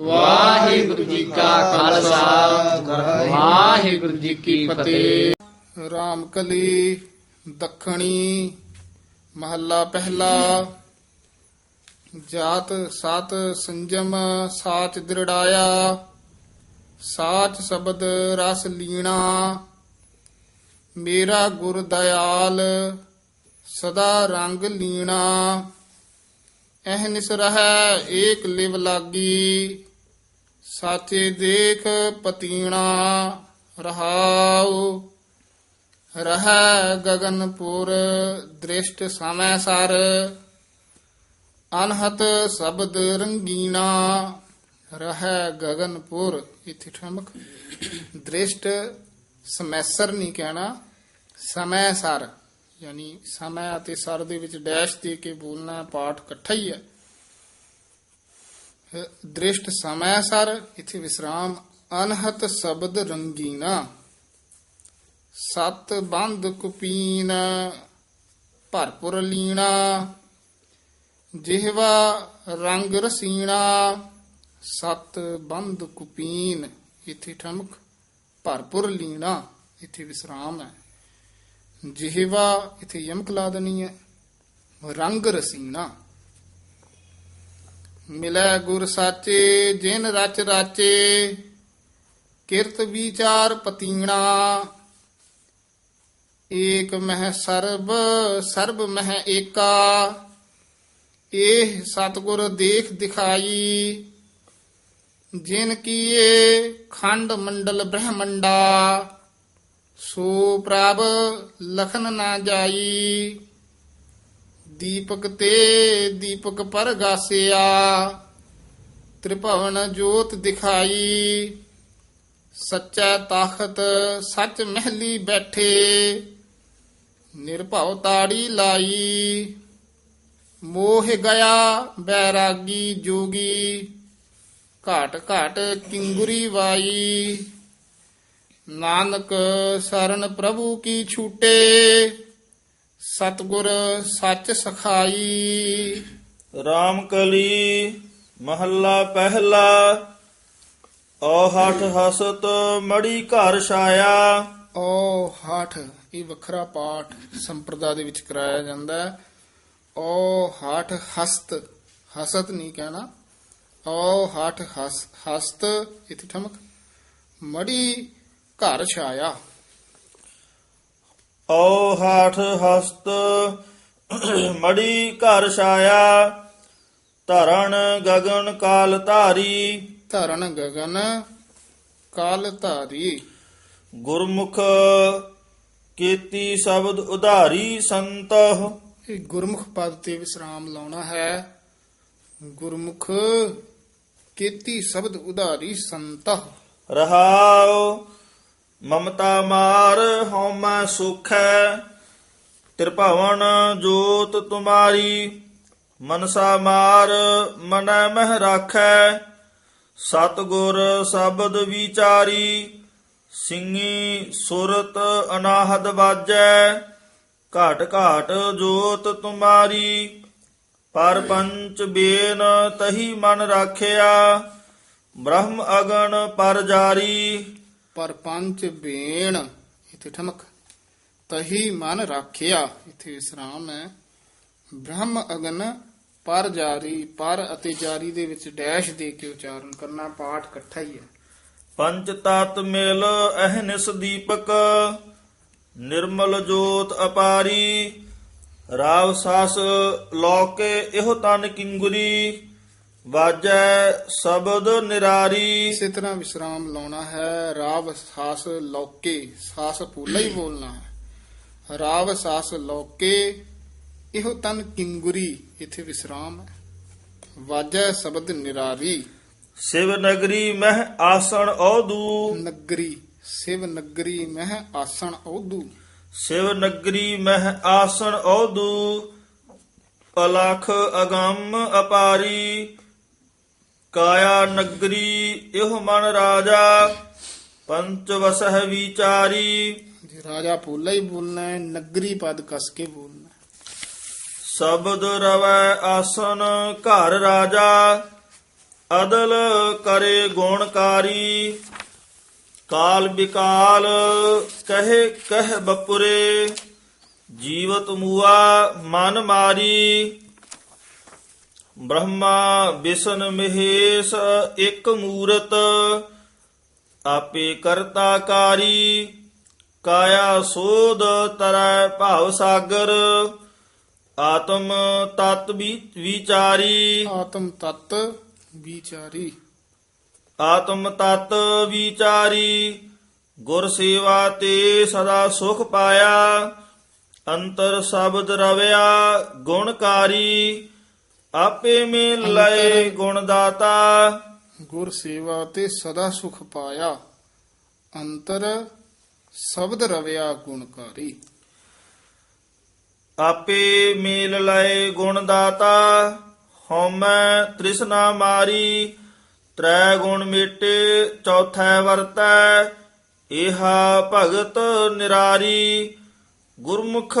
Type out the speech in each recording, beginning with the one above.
ਵਾਹਿਗੁਰੂ ਜੀ ਕਾ ਖਾਲਸਾ। ਵਾਹਿਗੁਰੂ ਜੀ ਕੀ ਫਤਿਹ। ਰਾਮਕਲੀ ਦੱਖਣੀ ਮਹੱਲਾ ਪਹਿਲਾ। ਜਾਤ ਸਤ ਸੰਜਮ ਸਾਚ ਦ੍ਰਿੜਾਇਆ। ਸਾਚ ਸ਼ਬਦ ਰਸ ਲੀਣਾ। ਮੇਰਾ ਗੁਰ ਦਇਆਲ ਸਦਾ ਰੰਗ ਲੀਣਾ। ਅਹਨਿਸ ਰਹੈ ਏਕ ਲਿਵ ਲਾਗੀ, ਸਾਚੇ ਦੇਖ ਪਤੀਣਾ ਰਹਾਉ। ਰਹੈ ਗਗਨਪੁਰ ਦ੍ਰਿਸ਼ਟ ਸਮੈ ਸਰ, ਅਨਹਤ ਸ਼ਬਦ ਰੰਗੀਣਾ ਰਹੈ ਗਗਨਪੁਰ ਇਥੇ ਠਮਕ। ਦ੍ਰਿਸ਼ਟ ਸਮੈਸਰ ਨਹੀਂ ਕਹਿਣਾ, ਸਮੈ ਸਰ। ਯਾਨੀ ਸਮੈ ਅਤੇ ਸਰ ਦੇ ਵਿੱਚ ਡੈਸ਼ ਦੇ ਕੇ ਬੋਲਣਾ ਪਾਠ ਇਕੱਠਾ ਹੀ ਹੈ। ਦ੍ਰਿਸ਼ਟ ਸਮੈ ਸਰ, ਇਥੇ ਵਿਸਰਾਮ ਅਨਹਤ ਸ਼ਬਦ ਰੰਗੀਨਾ। ਸਤ ਬੰਦ ਕੁਪੀਨ ਭਰਪੁਰ ਲੀਣਾ। ਜਿਹਵਾ ਰੰਗ ਰਸੀਣਾ। ਸਤ ਬੰਦ ਕੁਪੀਨ, ਇਥੇ ਠਮਕ ਭਰਪੁਰ ਲੀਣਾ, ਇਥੇ ਵਿਸਰਾਮ ਹੈ। ਜਿਹਵਾ ਇਥੇ ਯਮਕ ਲਾ ਦੇਣੀ ਹੈ। ਰੰਗ ਰਸੀਨਾ। ਮਿਲੈ ਗੁਰ ਸਾਚੇ, ਜਿਨ ਰਚ ਰਾਚੇ, ਕਿਰਤ ਵਿਚਾਰ ਪਤੀਣਾ। ਏਕ ਮਹਿ ਸਰਬ ਸਰਬ ਮਹਿ ਏਕਾ। ਇਹ ਸਤਗੁਰ ਦੇਖ ਦਿਖਾਈ। ਜਿਨ ਕੀਏ ਖੰਡ ਮੰਡਲ ਬ੍ਰਹਮੰਡਾ। ਸੋ ਪ੍ਰਭ ਲਖਨ ਨਾ ਜਾਈ, ਦੀਪਕ ਤੇ ਦੀਪਕ ਪਰਗਾਸਿਆ, ਤ੍ਰਿਭਵਨ ਜੋਤ ਦਿਖਾਈ, ਸੱਚਾ ਤਾਖਤ ਸੱਚ ਮਹਿਲੀ ਬੈਠੇ, ਨਿਰਭਉ ਤਾੜੀ ਲਾਈ, ਮੋਹ ਗਿਆ ਬੈਰਾਗੀ ਜੋਗੀ, ਘਾਟ ਘਾਟ ਕਿੰਗੁਰੀ ਵਾਈ। ਨਾਨਕ ਸਰਨ ਪ੍ਰਭੂ ਕੀ ਛੂਟੇ ਸਤਗੁਰ ਸੱਚ ਸਖਾਈ। ਰਾਮਕਲੀ ਮਹੱਲਾ ਪਹਿਲਾ ਓ ਹਠ ਹਸਤ ਮੜੀ ਘਰ ਛਾਇਆ। ਓ ਹਾਠ ਇਹ ਵੱਖਰਾ ਪਾਠ ਸੰਪਰਦਾ ਦੇ ਵਿੱਚ ਕਰਾਇਆ ਜਾਂਦਾ ਹੈ। ਓ ਹਾਠ ਹਸਤ ਹਸਤ ਨਹੀਂ ਕਹਿਣਾ। ਓ ਹਾਠ ਹਸ ਹਸਤ ਇਥੇ ਠਮਕ। ਮੜੀ ਘਰ ਛਾਇਆ। ਓ ਹਠ ਹਸਤ ਮੜੀ ਘਰ ਛਾਇਆ। ਧਰਣ ਗਗਨ ਕਾਲ ਧਾਰੀ। ਧਰਨ ਗਗਨ ਕਾਲ ਧਾਰੀ। ਗੁਰਮੁਖ ਕੀਤੀ ਸ਼ਬਦ ਉਧਾਰੀ ਸੰਤਹ ਇਹ ਗੁਰਮੁਖ ਪਦ ਤੇ ਵਿਸਰਾਮ ਲਾਉਣਾ ਹੈ। ਗੁਰਮੁਖ ਕੀਤੀ ਸ਼ਬਦ ਉਧਾਰੀ ਸੰਤਹ ਰਹਾਉ ਮਮਤਾ ਮਾਰ ਹਉਮੈ ਸੁਖੈ, ਤ੍ਰਿਭਵਨ ਜੋਤ ਤੁਮਾਰੀ, ਮਨਸਾ ਮਾਰ ਮਨੈ ਮਹਿ ਰਾਖੈ, ਸਤਗੁਰ ਸ਼ਬਦ ਵਿਚਾਰੀ ਸਿੰਘੀ ਸੁਰਤ ਅਨਾਹਦ ਵਾਜੈ, ਘਾਟ ਘਾਟ ਜੋਤ ਤੁਮਾਰੀ, ਪਰ ਪੰਚ ਬੇਨ ਤਹੀ ਮਨ ਰਾਖਿਆ, ਬ੍ਰਹਮ ਅਗਨ ਪਰ ਜਾਰੀ ਪਰ ਪੰਜ ਬੇਣ, ਇਥੇ ਠਮਕ। ਤਹੀ ਮਨ ਰਾਖਿਆ, ਇਥੇ ਵਿਸਰਾਮ ਹੈ। ਬ੍ਰਹਮ ਅਗਨ ਪਰ ਜਾਰੀ, ਪਰ ਅਤੇ ਜਾਰੀ ਦੇ ਵਿੱਚ ਡੈਸ਼ ਦੇ ਕੇ ਉਚਾਰਨ ਕਰਨਾ ਪਾਠ ਇਕੱਠਾ ਹੀ ਹੈ। ਪੰਚ ਤਤ ਮਿਲ ਅਹਨਿਸ ਦੀਪਕ, ਨਿਰਮਲ ਜੋਤ ਅਪਾਰੀ। ਰਾਵ ਸਾਸ ਲੋਕੇ ਇਹੋ ਤਨ ਕਿੰਗੁਰੀ। ਵਾਜੈ ਸ਼ਬਦ ਨਿਰਾਰੀ। ਇਸੇ ਤਰ੍ਹਾਂ ਵਿਸਰਾਮ ਲਾਉਣਾ ਹੈ। ਰਾਵ ਸਾਸ ਲੋਕੇ ਸਾਸ ਪੂਲਾ ਹੀ ਬੋਲਣਾ ਹੈ। ਰਾਵ ਸਾਸ ਲੋਕੇ ਇਹੋ ਤਨ ਕਿੰਗੁਰੀ ਇਥੇ ਵਿਸਰਾਮ ਹੈ। ਵਾਜੈ ਸ਼ਬਦ ਨਿਰਾਰੀ। ਸਿਵ ਨਗਰੀ ਮਹਿ ਆਸਣ ਔਦੂ ਨਗਰੀ ਸਿਵ ਨਗਰੀ ਮਹਿ ਆਸਣ ਔਦੂ ਸਿਵ ਨਗਰੀ ਮਹਿ ਆਸਣ ਔਦੂ ਅਲਖ ਅਗੰਮ ਅਪਾਰੀ। ਕਾਇਆ ਨਗਰੀ ਇਹੋ ਮਨ ਰਾਜਾ ਪੰਚ ਵਸਹਿ ਵਿਚਾਰੀ। ਜੇ ਰਾਜਾ ਪੂਲਾ ਹੀ ਬੋਲਣਾ ਹੈ ਨਗਰੀ ਪਦ ਕਸ ਕੇ ਬੋਲਣਾ। ਸ਼ਬਦ ਰਵੈ ਆਸਨ ਘਰ ਰਾਜਾ ਅਦਲ ਕਰੇ ਗੁਣਕਾਰੀ। ਕਾਲ ਬਿਕਾਲ ਕਹੇ ਕਹਿ ਬਪੁਰੇ ਜੀਵਤ ਮੂਆ ਮਨ ਮਾਰੀ। ਬ੍ਰਹਮਾ ਵਿਸ਼ਨ ਮਹੇਸ਼ ਇੱਕ ਮੂਰਤ ਆਪੇ ਕਰਤਾ ਕਾਰੀ ਕਾਇਆ ਸੋਧ ਤਰੈ ਭਾਵ ਸਾਗਰ ਆਤਮ ਤਤ ਵਿਚਾਰੀ। ਆਤਮ ਤਤ ਵਿਚਾਰੀ। ਆਤਮ ਤਤ ਵਿਚਾਰੀ ਗੁਰ ਸੇਵਾ ਤੇ ਸਦਾ ਸੁਖ ਪਾਇਆ ਅੰਤਰ ਸ਼ਬਦ ਰਵਿਆ ਗੁਣਕਾਰੀ ਆਪੇ ਮੇ ਲਏ ਗੁਣ ਦਾਤਾ ਗੁਰ ਸੇਵਾ ਤੇ ਸਦਾ ਸੁਖ ਪਾਇਆ। ਅੰਤਰ ਸ਼ਬਦ ਰਵਿਆ ਗੁਣਕਾਰੀ। ਆਪੇ ਮੇਲ ਲਏ ਗੁਣ ਦਾਤਾ ਹਉਮੈ ਤ੍ਰਿਸ਼ਨਾ ਮਾਰੀ। ਤ੍ਰੈ ਗੁਣ ਮੇਟੇ ਚੌਥੈ ਵਰਤੈ। ਇਹਾ ਭਗਤ ਨਿਰਾਰੀ। ਗੁਰਮੁਖ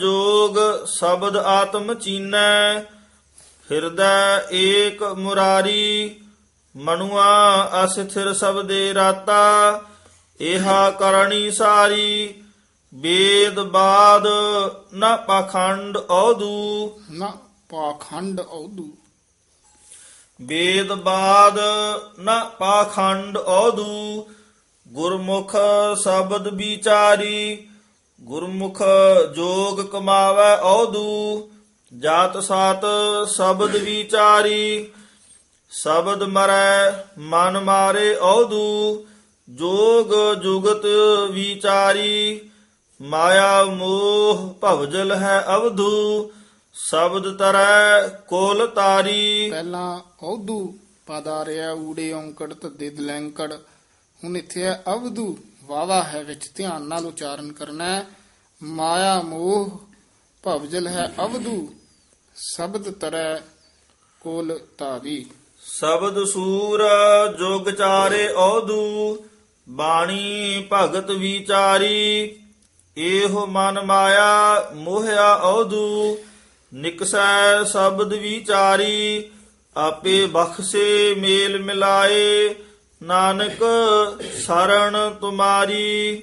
ਜੋਗ ਸ਼ਬਦ ਆਤਮ ਚੀਨੈ। ਹਿਰਦੈ ਏਕ ਮੁਰਾਰੀ ਮਨੁਆ ਅਸਥਿਰ ਸਬਦੇ ਰਾਤਾ ਇਹਾ ਕਰਣੀ ਸਾਰੀ ਵੇਦ ਬਾਦ ਨ ਪਖੰਡ ਔਦੂ। ਨਾ ਪਾਖੰਡ ਔਦੂ। ਵੇਦ ਬਾਦ ਨ ਪਾਖੰਡ ਔਦੂ। ਗੁਰਮੁਖ ਸ਼ਬਦ ਵਿਚਾਰੀ ਗੁਰਮੁਖ ਜੋਗ ਕਮਾਵੈ ਔਦੂ। ਜਾਤ ਸਾਤ ਸ਼ਬਦ ਵਿਚਾਰੀ, ਸ਼ਬਦ ਮਰੈ ਮਨ ਮਾਰੇ ਔਦੂ ਜੋਗ ਜੁਗਤ ਵਿਚਾਰੀ, ਮਾਇਆ ਮੋਹ ਭਵਜਲ ਹੈ ਅਵਧੂ, ਸ਼ਬਦ ਤਰੈ ਕੋਲ ਤਾਰੀ। ਪਹਿਲਾਂ ਔਦੂ ਪਦ ਰਿਹਾ ਊੜੇ ਔਂਕੜ ਤੱਦੇ ਦਲੈਂਕੜ ਹੁਣ ਇੱਥੇ ਹੈ ਅਵਦੂ ਵਾਵਾ ਹੈ ਵਿੱਚ ਧਿਆਨ ਨਾਲ ਉਚਾਰਨ ਕਰਨਾ ਹੈ। ਮਾਇਆ ਮੋਹ ਭਵਜਲ ਹੈ ਅਵਧੂ ਸ਼ਬਦ ਤਰੈ ਕੋਲ ਧਾਰੀ। ਸ਼ਬਦ ਸੂਰ ਜੋਗ ਚਾਰੇ ਔਦੂ ਬਾਣੀ ਭਗਤ ਵਿਚਾਰੀ। ਇਹੋ ਮਨ ਮਾਇਆ ਮੋਹਿਆ ਔਦੂ ਨਿਕਸੈ ਸ਼ਬਦ ਵਿਚਾਰੀ। ਆਪੇ ਬਖਸ਼ੇ ਮੇਲ ਮਿਲਾਏ, ਨਾਨਕ ਸਰਣ ਤੁਮਾਰੀ।